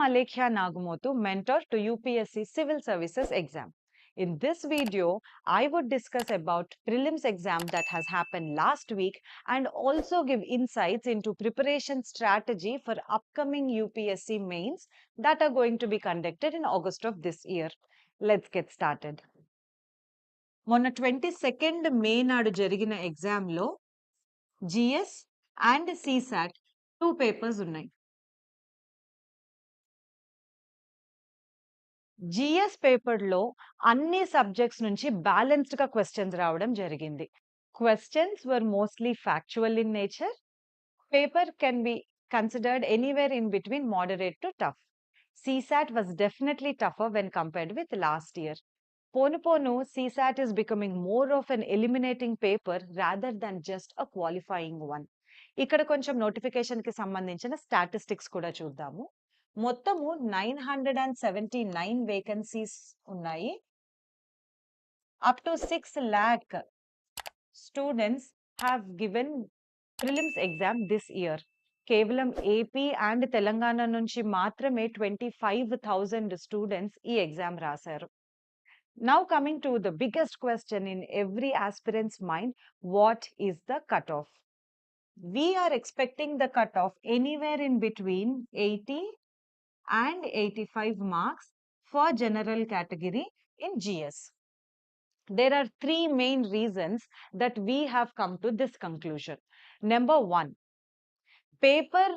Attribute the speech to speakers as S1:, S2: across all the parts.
S1: Alekhya Nagamotu, mentor to UPSC Civil Services exam. In this video, I would discuss about prelims exam that has happened last week and also give insights into preparation strategy for upcoming UPSC mains that are going to be conducted in August of this year. Let's get started. మొన్న twenty second May నాడు జరిగిన ఎగ్జామ్లో GS and CSAT two papers ఉన్నాయి GS పేపర్లో అన్ని subjects నుంచి బ్యాలెన్స్డ్గా questions రావడం జరిగింది. Questions were mostly factual in nature. Paper can be considered anywhere in between moderate to tough. CSAT was definitely tougher when compared with last year. Phone phone CSAT is becoming more of an eliminating paper rather than just a qualifying one. ఇక్కడ కొంచెం నోటిఫికేషన్కి సంబంధించిన statistics కూడా చూద్దాము. మొత్తము nine hundred and seventy nine vacancies ఉన్నాయి up to six lakh students have given prelims exam this year కేవలం AP and Telangana నుంచి మాత్రమే ట్వంటీ ఫైవ్ థౌజండ్ స్టూడెంట్స్ ఈ ఎగ్జామ్ రాశారు Now coming to the biggest question in every aspirant's mind, what is the cutoff? We are expecting the cutoff anywhere in between 80 and 85 marks for general category in GS. There are three main reasons that we have come to this conclusion. Number one, paper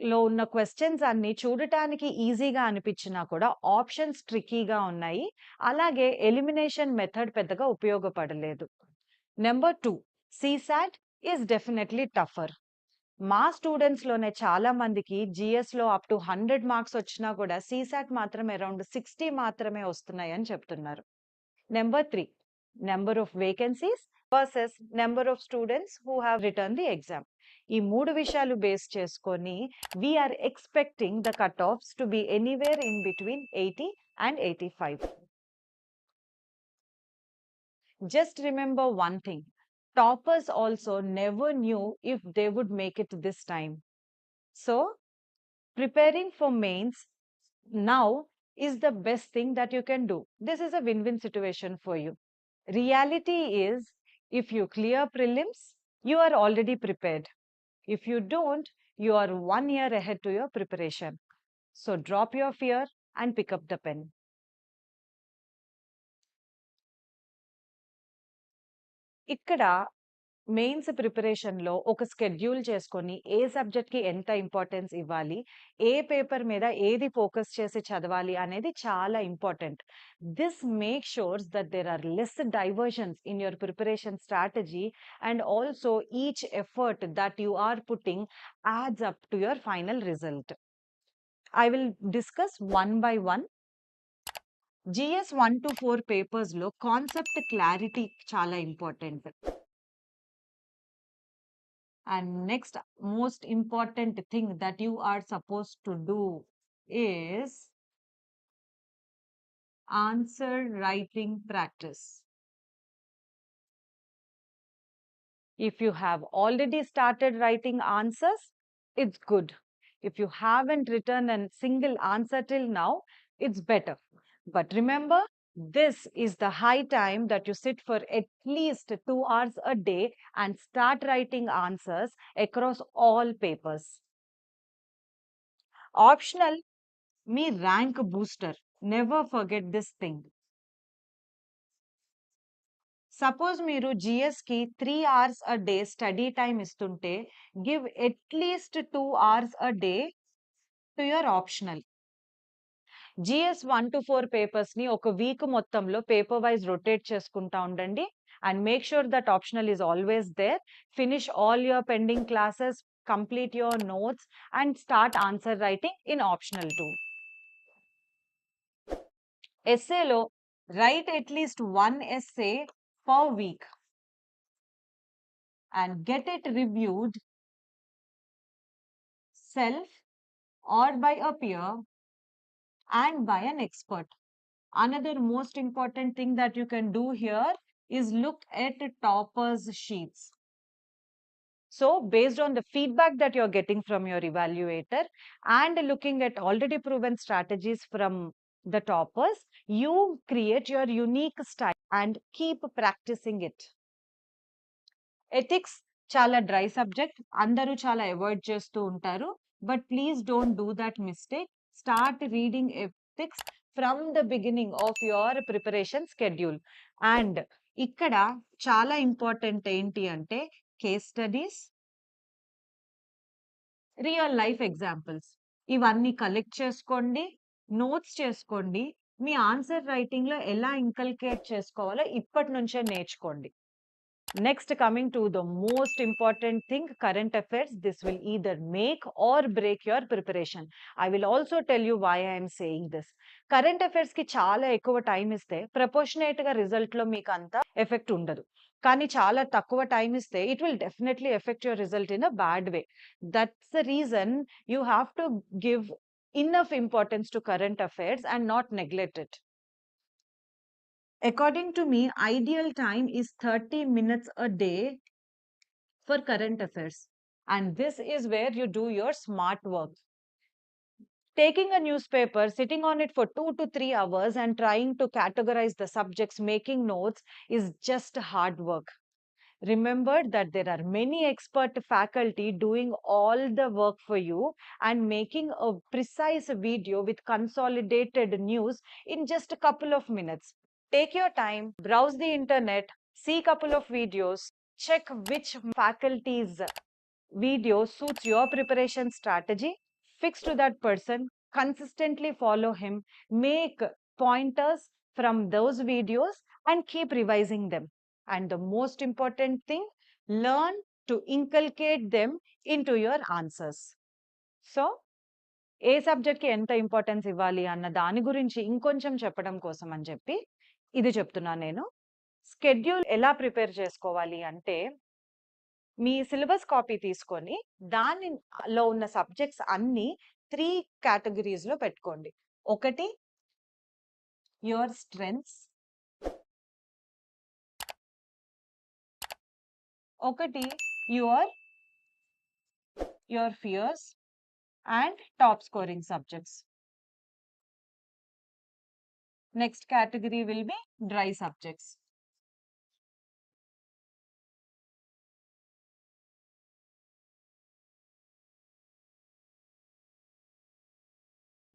S1: లో ఉన్న questions అన్ని చూడటానికి ఈజీగా అనిపించినా కూడా options ట్రికీగా ఉన్నాయి అలాగే elimination method పెద్దగా ఉపయోగపడలేదు number two CSAT is definitely tougher మా స్టూడెంట్స్లోనే చాలా మందికి జిఎస్లో అప్ టు హండ్రెడ్ మార్క్స్ వచ్చినా కూడా సీసాట్ మాత్రం అరౌండ్ సిక్స్టీ మాత్రమే వస్తున్నాయి అని చెప్తున్నారు. Number three number of vacancies versus number of students who have written the exam ఈ మూడు విషయాలు బేస్ చేసుకొని we're expecting the cut offs to be anywhere in between eighty and eighty five just remember one thing toppers also never knew if they would make it this time. So, preparing for mains now is the best thing that you can do. This is a win-win situation for you. Reality is, if you clear prelims, you are already prepared. If you don't, you are one year ahead to your preparation. So drop your fear and pick up the pen. ఇక్కడ mains ప్రిపరేషన్లో ఒక schedule చేసుకొని ఏ సబ్జెక్ట్కి ఎంత importance ఇవ్వాలి ఏ paper మీద ఏది focus చేసి చదవాలి అనేది చాలా important. This make sure that there are less diversions in your preparation strategy and also each effort that you are putting adds up to your final result. I will discuss one by one GS one to four papers లో concept clarity చాలా important and next most important thing that you are supposed to do is answer writing practice if you have already started writing answers it's good if you haven't written a single answer till now it's better but remember this is the high time that you sit for at least two hours a day and start writing answers across all papers. Optional, me rank booster. Never forget this thing. Suppose మీరు GS కి three hours a day study time ఇస్తుంటే give at least two hours a day to your optional GS one to four పేపర్స్ని ఒక week మొత్తంలో paper wise rotate చేసుకుంటా ఉండండి. And make sure that optional is always there. Finish all your pending classes complete your notes and start answer writing in optional too. ఎస్ఏలో write at least one essay per week. And get it reviewed self or by a peer. and by an expert. Another most important thing that you can do here is look at toppers sheets. So, based on the feedback that you're getting from your evaluator and looking at already proven strategies from the toppers, you create your unique style and keep practicing it. Ethics చాలా dry subject అందరూ చాలా avoid చేస్తూ ఉంటారు but please don't do that mistake Start reading ethics from the beginning of your preparation schedule and ఇక్కడ చాలా important ఏంటి అంటే case studies real life examples ఇవన్నీ కలెక్ట్ చేసుకోండి నోట్స్ చేసుకోండి. మీ ఆన్సర్ రైటింగ్లో ఎలా ఇంకల్కేట్ చేసుకోవాలో ఇప్పటి నుంచే నేర్చుకోండి. Next, coming to the most important thing, current affairs. This will either make or break your preparation. I will also tell you why I am saying this. Current affairs కి చాలా ఎక్కువ time ఇస్తే proportionate గా result లో మీకు అంత effect ఉండదు కానీ చాలా తక్కువ టైం ఇస్తే it will definitely effect your result in a bad way that's the reason you have to give enough importance to current affairs and not neglect it according to me ideal time is 30 minutes a day for current affairs. And this is where you do your smart work. Taking a newspaper sitting on it for 2 to 3 hours and trying to categorize the subjects making notes is just hard work. Remember that there are many expert faculty doing all the work for you and making a precise video with consolidated news in just a couple of minutes take your time browse the internet see couple of videos check which faculty's video suits your preparation strategy fix to that person consistently follow him make pointers from those videos and keep revising them and the most important thing learn to inculcate them into your answers so ఏ సబ్జెక్ట్కి ఎంత importance ఇవ్వాలి అన్న దాని గురించి ఇంకొంచెం చెప్పడం కోసం అని చెప్పి ఇది చెప్తున్నాను నేను. స్కెడ్యూల్ ఎలా ప్రిపేర్ చేసుకోవాలి అంటే మీ సిలబస్ కాపీ తీసుకొని దానిలో ఉన్న సబ్జెక్ట్స్ అన్ని త్రీ కేటగిరీస్లో పెట్టుకోండి. ఒకటి యువర్ స్ట్రెంగ్స్. ఒకటి your your fears. And top scoring subjects. Next category will be dry subjects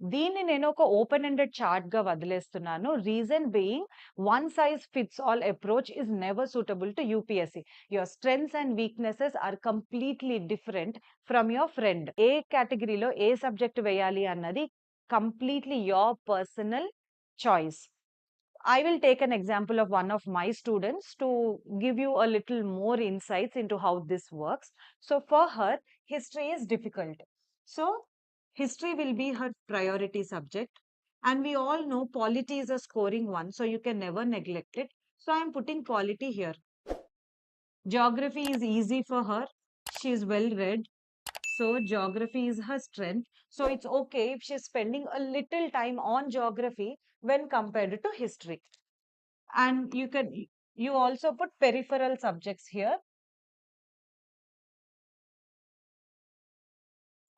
S1: దీన్ని నేను ఒక ఓపెన్ ఎండెడ్ చార్ట్గా వదిలేస్తున్నాను. Reason being one size fits all approach is never suitable to UPSC your strengths and weaknesses are completely different from your friend ఏ కేటగిరీలో ఏ subject వేయాలి అన్నది completely your personal choice. I will take an example of one of my students to give you a little more insights into how this works. So for her, history is difficult. So history will be her priority subject. And we all know polity is a scoring one, so you can never neglect it. So I am putting polity here. Geography is easy for her. She is well read. So geography is her strength. So it's okay if she's spending a little time on geography when compared to history. And you can, you also put peripheral subjects here.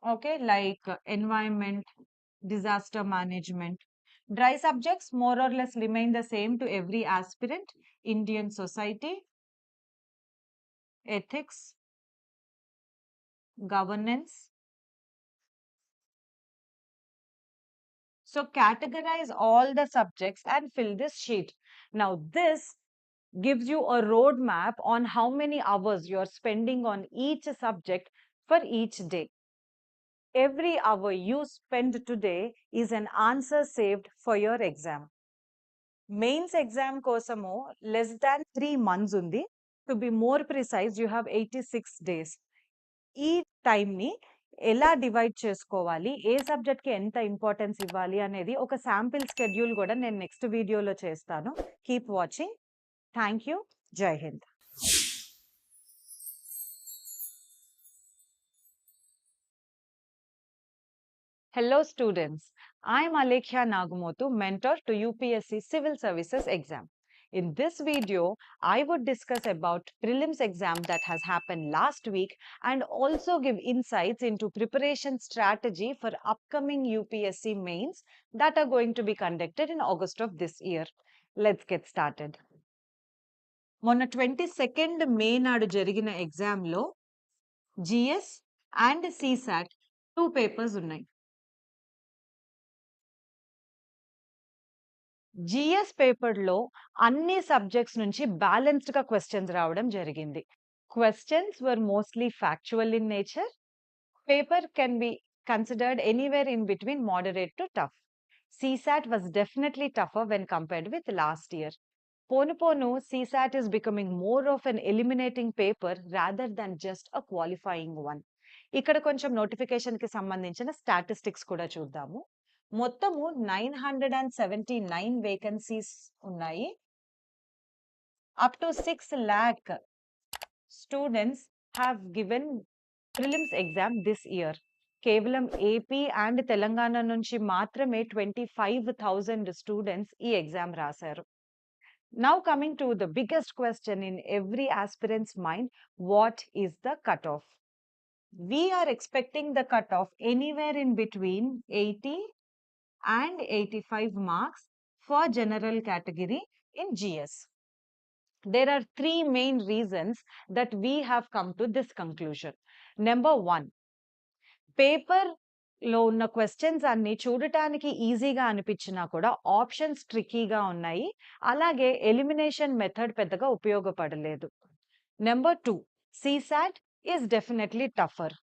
S1: Okay, like uh, environment, disaster management. Dry subjects more or less remain the same to every aspirant. Indian society, ethics, governance. So categorize all the subjects and fill this sheet. Now this gives you a roadmap on how many hours you're spending on each subject for each day. Every hour you spend today is an answer saved for your exam. Mains exam కోసము less than three months ఉంది to be more precise you have eighty six days ఈ టైంని ఎలా divide చేసుకోవాలి? ఏ సబ్జెక్ట్కి ఎంత importance ఇవ్వాలి? అనేది ఒక శాంపిల్ స్కెడ్యూల్ కూడా నేను నెక్స్ట్ వీడియోలో చేస్తాను. కీప్ వాచింగ్ థ్యాంక్ యూ జై Hind Hello students, I am Alekhya Nagamotu, mentor to UPSC Civil Services exam. In this video, I would discuss about prelims exam that has happened last week and also give insights into preparation strategy for upcoming UPSC mains that are going to be conducted in August of this year. Let's get started. మొన్న twenty second May నాడు జరిగిన ఎగ్జామ్లో GS and CSAT two papers ఉన్నాయి GS పేపర్లో అన్ని subjects నుంచి బ్యాలెన్స్డ్గా questions రావడం జరిగింది. Questions were mostly factual in nature. Paper can be considered anywhere in between moderate to tough. CSAT was definitely tough when compared with last year. Phone phone CSAT is becoming more of an eliminating paper rather than just a qualifying one. ఇక్కడ కొంచెం నోటిఫికేషన్కి సంబంధించిన statistics కూడా చూద్దాము. మొత్తము nine hundred and seventy nine vacancies ఉన్నాయి up to six lakh students have given prelims exam this year కేవలం AP and Telangana నుంచి మాత్రమే ట్వంటీ ఫైవ్ థౌజండ్ స్టూడెంట్స్ ఈ ఎగ్జామ్ రాశారు now coming to the biggest question in every aspirants mind what is the cut off we are expecting the cutoff anywhere in between 80 and 85 marks for general category in GS. There are three main reasons that we have come to this conclusion. Number one, పేపర్లో ఉన్న questions అన్ని చూడటానికి ఈజీగా అనిపించినా కూడా options ట్రిక్కీగా ఉన్నాయి అలాగే elimination method పెద్దగా ఉపయోగపడలేదు number two CSAT is definitely tougher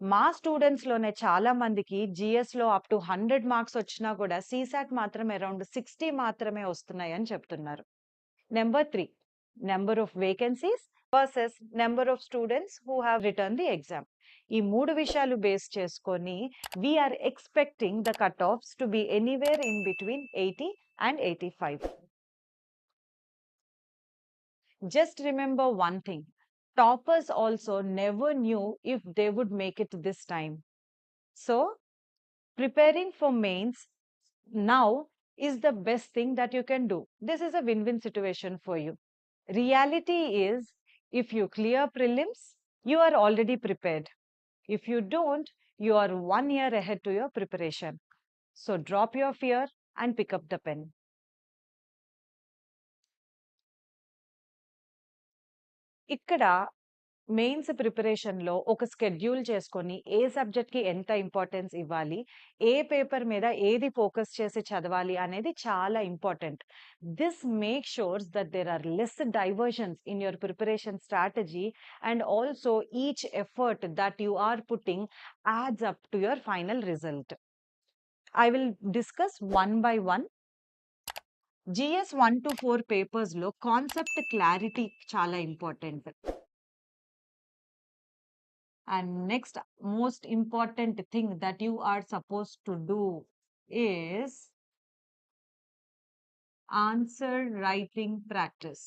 S1: మా స్టూడెంట్స్లోనే చాలా మందికి జిఎస్లో అప్ టు హండ్రెడ్ మార్క్స్ వచ్చినా కూడా సీసాట్ మాత్రం అరౌండ్ సిక్స్టీ మాత్రమే వస్తున్నాయి అని చెప్తున్నారు. Number three number of vacancies versus number of students who have written the exam. ఈ మూడు విషయాలు బేస్ చేసుకొని we're expecting the cut offs to be anywhere in between eighty and eighty five. Just remember one thing toppers also never knew if they would make it this time. So, preparing for mains now is the best thing that you can do. This is a win win situation for you. Reality is, if you clear prelims, you are already prepared. If you don't, you are one year ahead to your preparation. So, drop your fear and pick up the pen. ఇక్కడ mains ప్రిపరేషన్లో ఒక schedule చేసుకొని ఏ సబ్జెక్ట్కి ఎంత importance ఇవ్వాలి ఏ paper మీద ఏది focus చేసి చదవాలి అనేది చాలా important. This make sure that there are less diversions in your preparation strategy and also each effort that you are putting adds up to your final result. I will discuss one by one GS one to four పేపర్స్లో concept clarity చాలా important and next most important thing that you are supposed to do is answer writing practice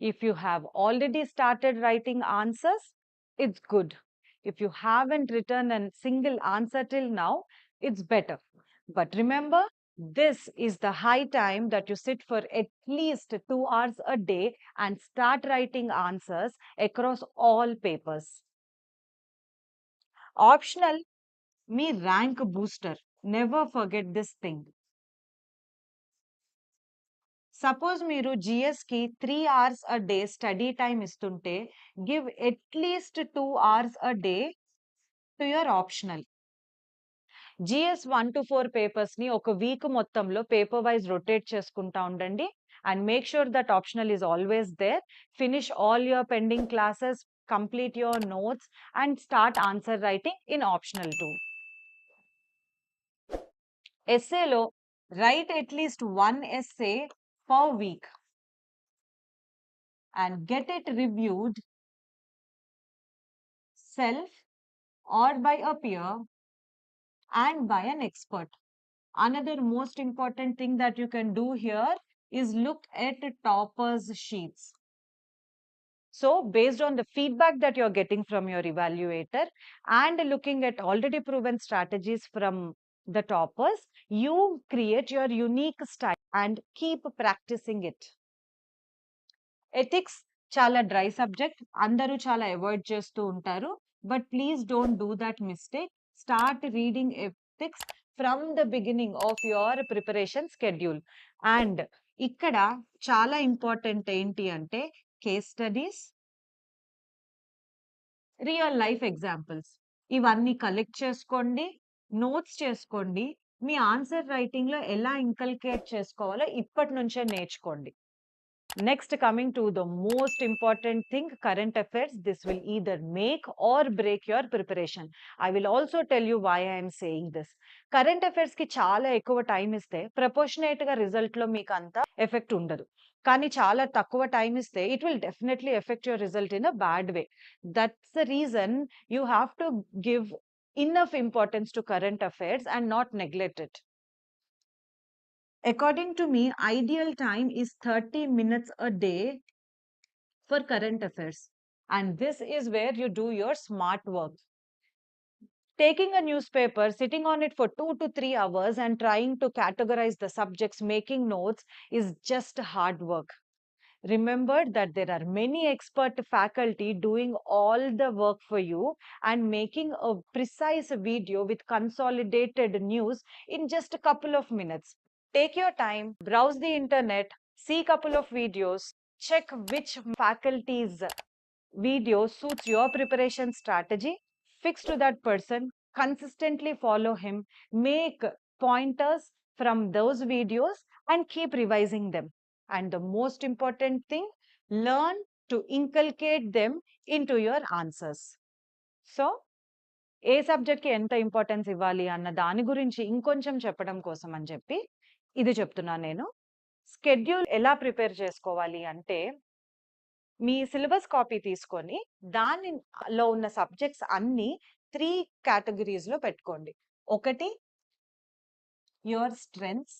S1: if you have already started writing answers it's good if you haven't written a single answer till now it's better but remember this is the high time that you sit for at least two hours a day and start writing answers across all papers. Optional, me rank booster. Never forget this thing. Suppose మీరు జిఎస్కి three hours a day study time ఇస్తుంటే give at least two hours a day to your optional GS one to four పేపర్స్ని ఒక week మొత్తంలో paper wise rotate చేసుకుంటా ఉండండి. And make sure that optional is always there. Finish all your pending classes complete your notes and start answer writing in optional too. ఎస్సేలో write at least one essay per week. And get it reviewed self or by a peer. and by an expert. Another most important thing that you can do here is look at toppers sheets. So based on the feedback that you're getting from your evaluator and looking at already proven strategies from the toppers, you create your unique style and keep practicing it. Ethics చాలా dry subject అందరూ చాలా avoid చేస్తూ ఉంటారు but please don't do that mistake Start reading ethics from the beginning of your preparation schedule and ఇక్కడ చాలా important ఏంటి అంటే case studies real life examples ఇవన్నీ కలెక్ట్ చేసుకోండి నోట్స్ చేసుకోండి. మీ ఆన్సర్ రైటింగ్లో ఎలా ఇంకల్కేట్ చేసుకోవాలో ఇప్పటి నుంచే నేర్చుకోండి. Next coming to the most important thing current affairs this will either make or break your preparation I will also tell you why I'm saying this current affairs కి చాలా ఎక్కువ టైం ఇస్తే proportionate గా result లో మీకు అంత effect ఉండదు కానీ చాలా తక్కువ టైం ఇస్తే it will definitely effect your result in a bad way that's the reason you have to give enough importance to current affairs and not neglect it. According to me, ideal time is 30 minutes a day for current affairs. And this is where you do your smart work. Taking a newspaper, sitting on it for two to three hours and trying to categorize the subjects, making notes is just hard work. Remember that there are many expert faculty doing all the work for you and making a precise video with consolidated news in just a couple of minutes. Take your time, browse the internet, see couple of videos, check which faculty's video suits your preparation strategy, fix to that person, consistently follow him, make pointers from those videos and keep revising them. And the most important thing, learn to inculcate them into your answers. So ఏ సబ్జెక్ట్కి ఎంత importance ఇవ్వాలి అన్న దాని గురించి ఇంకొంచెం చెప్పడం కోసం అని చెప్పి ఇది చెప్తున్నాను నేను. స్కెడ్యూల్ ఎలా ప్రిపేర్ చేసుకోవాలి అంటే మీ సిలబస్ కాపీ తీసుకొని దానిలో ఉన్న సబ్జెక్ట్స్ అన్ని త్రీ కేటగిరీస్లో పెట్టుకోండి. ఒకటి యువర్ స్ట్రెంగ్స్.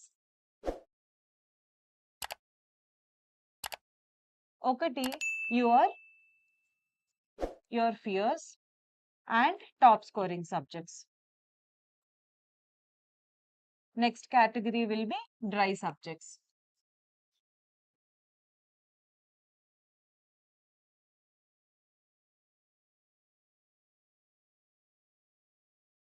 S1: ఒకటి your your fears. And top scoring subjects. Next category will be dry subjects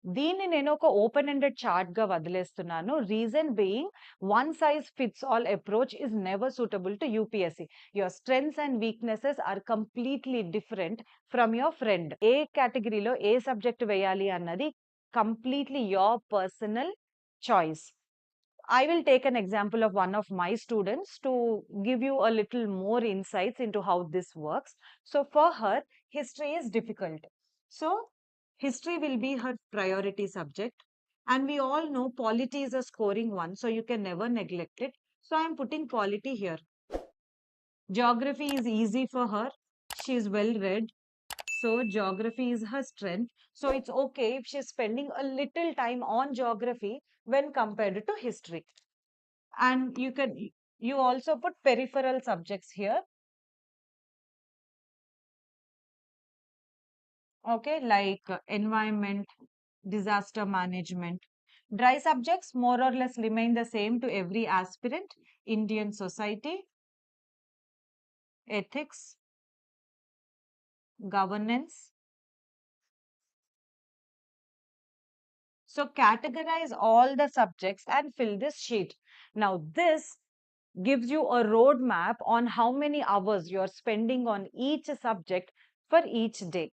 S1: దీన్ని నేను ఒక ఓపెన్ ఎండెడ్ చార్ట్గా వదిలేస్తున్నాను. Reason being one size fits all approach is never suitable to UPSC your strengths and weaknesses are completely different from your friend ఏ కేటగిరీలో ఏ subject వేయాలి అన్నది completely your personal choice. I will take an example of one of my students to give you a little more insights into how this works. So for her, history is difficult. So history will be her priority subject. And we all know polity is a scoring one, so you can never neglect it. So I am putting polity here. Geography is easy for her. She is well read. So geography is her strength. So it's okay if she's spending a little time on geography when compared to history. And hmm. you can, you also put peripheral subjects here. Okay, like environment, disaster management. Dry subjects more or less remain the same to every aspirant. Indian society, ethics, governance. So categorize all the subjects and fill this sheet. Now this gives you a roadmap on how many hours you're spending on each subject for each day.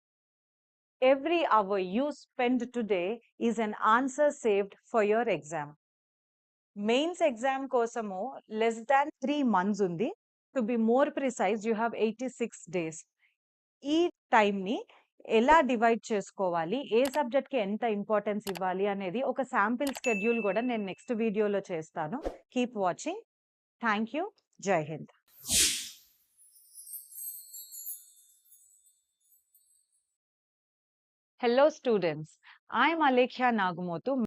S1: Every hour you spend today is an answer saved for your exam. Mains exam కోసము less than three months ఉంది to be more precise you have eighty six days ఈ టైంని ఎలా divide చేసుకోవాలి? ఏ సబ్జెక్ట్కి ఎంత importance ఇవ్వాలి అనేది ఒక శాంపిల్ స్కెడ్యూల్ కూడా నేను నెక్స్ట్ వీడియోలో చేస్తాను. కీప్ వాచింగ్ థ్యాంక్ యూ జై Hind Hello students, I am Alekhya